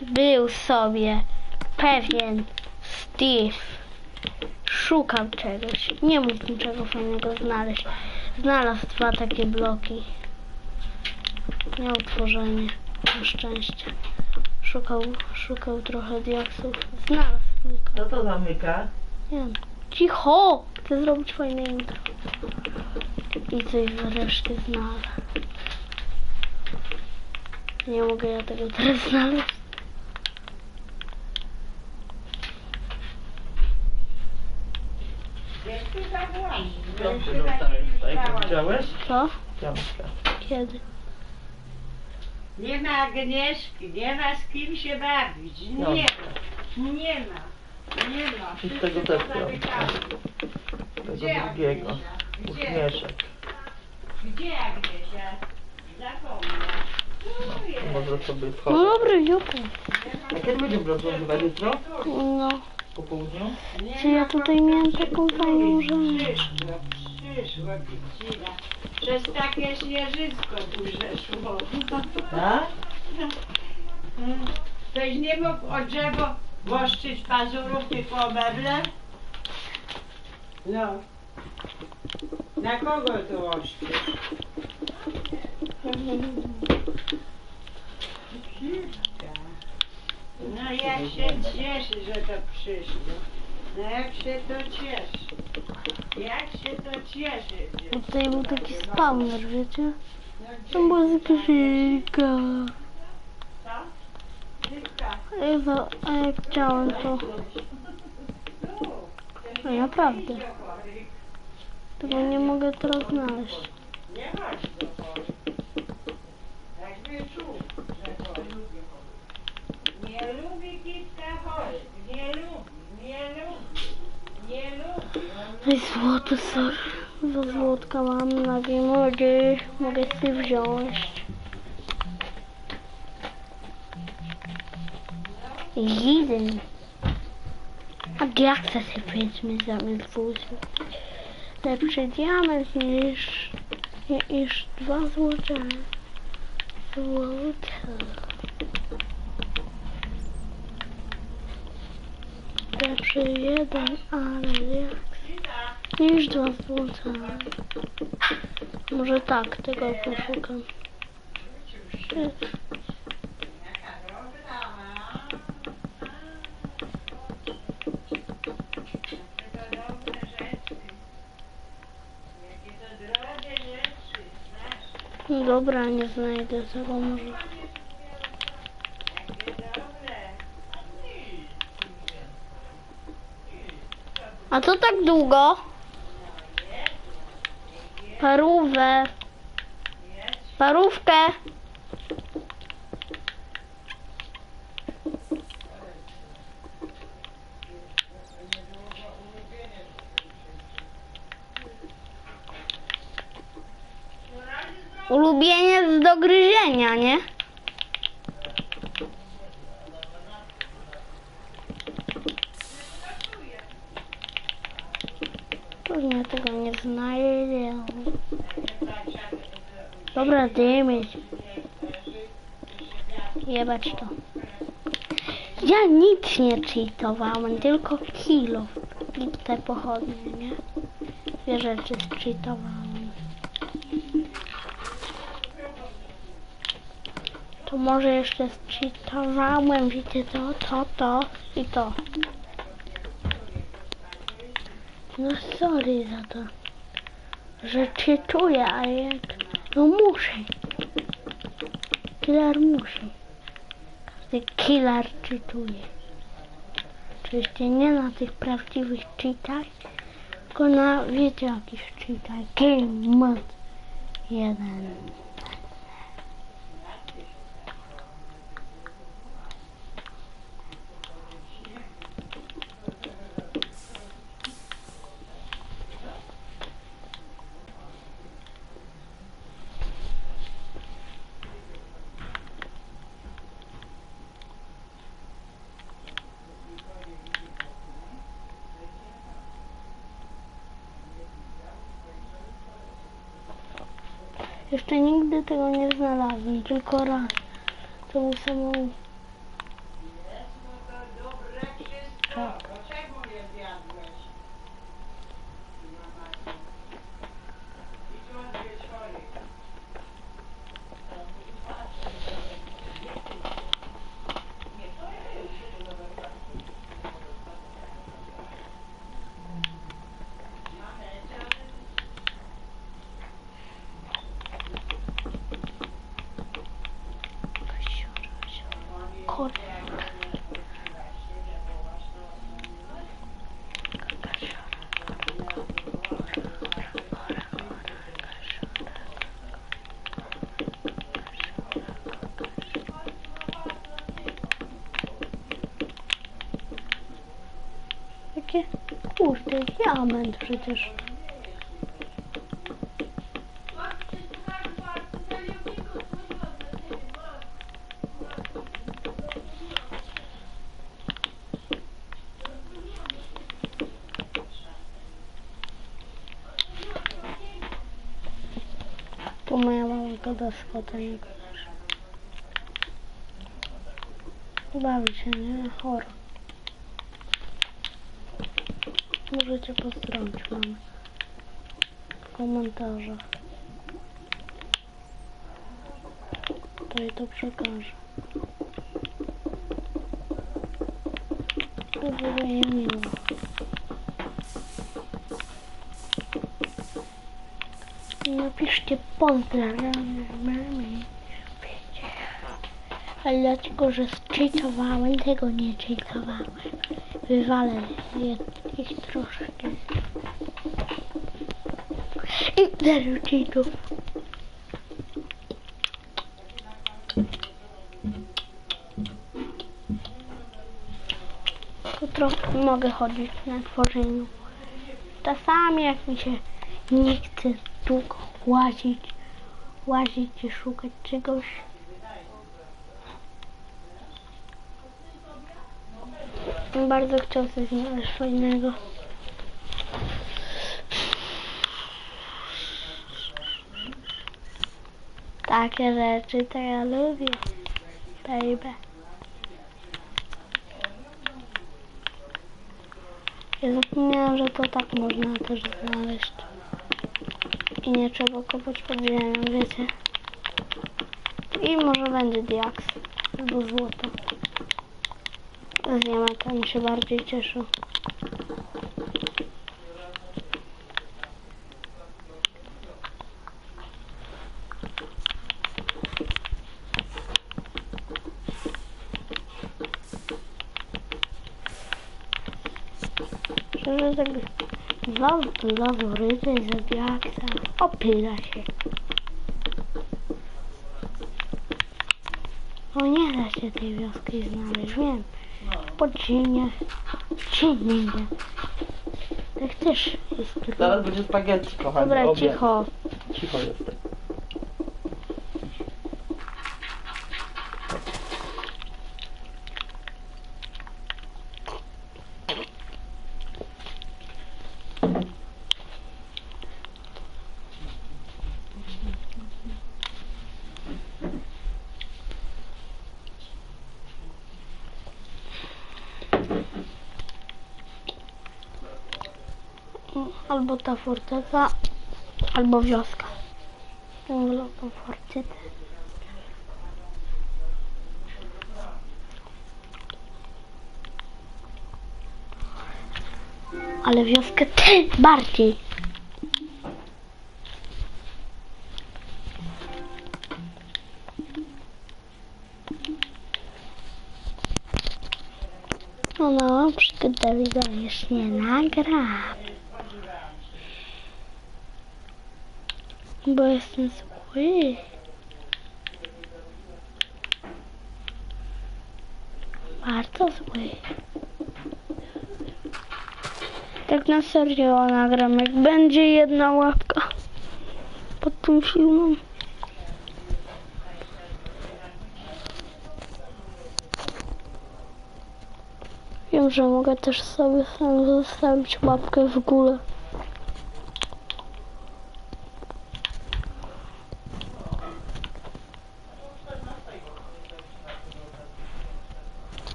Był sobie pewien Steve. Szukał czegoś. Nie mógł niczego fajnego znaleźć. Znalazł dwa takie bloki. Miał tworzenie. Na szczęście. Szukał, szukał trochę diaksów. Znalazł kilka. Kto to zamyka? Nie wiem. Cicho! Chcę zrobić fajne intro. I coś wreszcie znalazł. Nie mogę ja tego teraz znaleźć. Piąty dostałeś. Tak, widziałeś? Co? Piątka. Kiedy? Nie ma Agnieszki, nie ma z kim się bawić. Nie ma, nie ma, nie ma. I z tego też piątka. Tego Gdzie drugiego. Agniesia? Gdzie? Uśmieszek. Gdzie Agniesia? Zapomniał. Tu jest. Może sobie No wchodzić. dobra, jupu. A kiedy będziemy rozwiązywać jutro? No. Po południu? Nie Czy ja tutaj miałem taką fajną rzecz? Przyszło, przyszło Kicina. Przez takie śnieżysko duże szło. Tak? Ktoś nie mógł o drzewo łoszczyć pazurów tylko o meble? No. Na kogo to łoszczyć? No jak się cieszy, że to przyszło. No jak się to cieszy. Jak się to cieszy. Bo tutaj był taki spawner, wiecie? Tam była skrzynka. Co? Tylko Ewa, a jak chciałem to... No naprawdę. Tego nie mogę teraz znaleźć. Złoto, sorry. Za złotka mam na giełdzie. Mogę sobie wziąć. Jeden. A diaksa sobie powiedzmy zamiast wózu. Lepszy diament niż, niż dwa złote. Złote. Diaks niż dwa złote. Może tak, tego poszukam. Jakie to drogie rzeczy, znasz, Dobra, nie znajdę tego może. A co tak długo? Parówę. Parówkę. Ulubieniec do gryzienia, nie? Dobra, dymy. Jebać to. Ja nic nie cheatowałem, tylko kilo i te pochodnie, nie? Dwie rzeczy cheatowałem. To może jeszcze cheatowałem, wiecie to, to, to i to. No sorry za to, że czytuję, ale jak... No muszę. Killer musi. Każdy killer czytuje. Oczywiście nie na tych prawdziwych cheatach, tylko na, wiecie, jakichś cheatach. Game Mod 1. Jeszcze nigdy tego nie znalazłem, tylko raz. To był samochód. Tak. Pusty diament przecież. Tu moja małego deska, to nie kojarzy. Bawi się, nie? Chora. Możecie pozdrowić mamę w komentarzach. To jej to przekażę. To było jej miło. Napiszcie pozdrawiamy mamy. Ale dlatego, że zcheatowałem, tego nie cheatowałem. Wywalę je, ich troszkę. I zero cheatów. Jutro mogę chodzić na tworzeniu. Czasami jak mi się nie chce długo łazić, łazić i szukać czegoś. Bardzo chciał coś znaleźć fajnego. Takie rzeczy to ja lubię. Baby. Ja zapomniałam, że to tak można też znaleźć. I nie trzeba kopać pod ziemią, wiecie. I może będzie diaks albo złoto. Z diamentem się bardziej cieszę. Szczerze tak dwa lazuryty i zodiaksa. Opyla się. No nie da się tej wioski znaleźć, wiem. Pod ziemię. Gdzie nie idę. Tak też jest. Zaraz będzie spaghetti, kochani. Dobra, obiad. cicho. Cicho jestem. Albo ta forteca, albo wioska. Ja wolę tą fortecę. Ale wioskę ty bardziej. No, no, przygoda widać nie nagra. Bo jestem zły. Bardzo zły. Tak na serio nagram, jak będzie jedna łapka pod tym filmem. Wiem, że mogę też sobie sam zostawić łapkę w górę.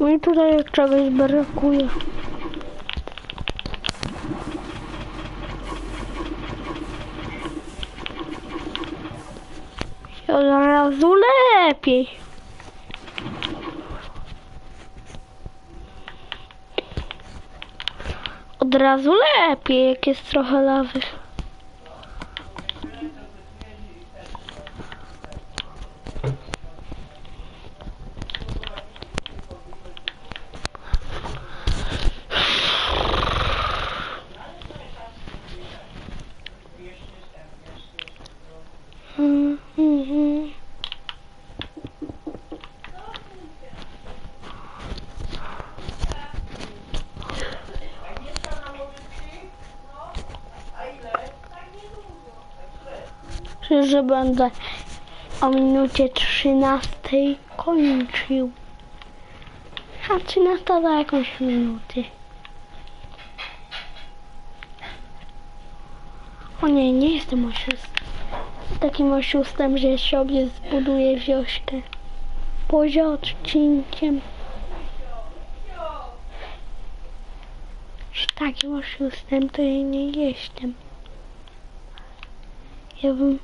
Mi tutaj czegoś brakuje. Od razu lepiej. Od razu lepiej, jak jest trochę lawy. Że będę o minucie 13 kończył. A 13 za jakąś minutę. O nie, nie jestem oszustem. Takim oszustem, że sobie zbuduję wioskę. Poza odcinkiem. Z takim oszustem to ja nie jestem. Ja bym,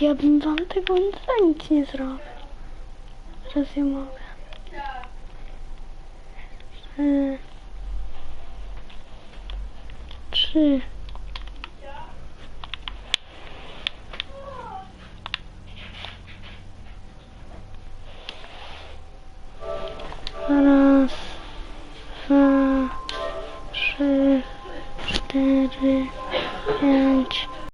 ja bym wam tego za nic nie zrobił. Teraz ja mogę. E, Trzy.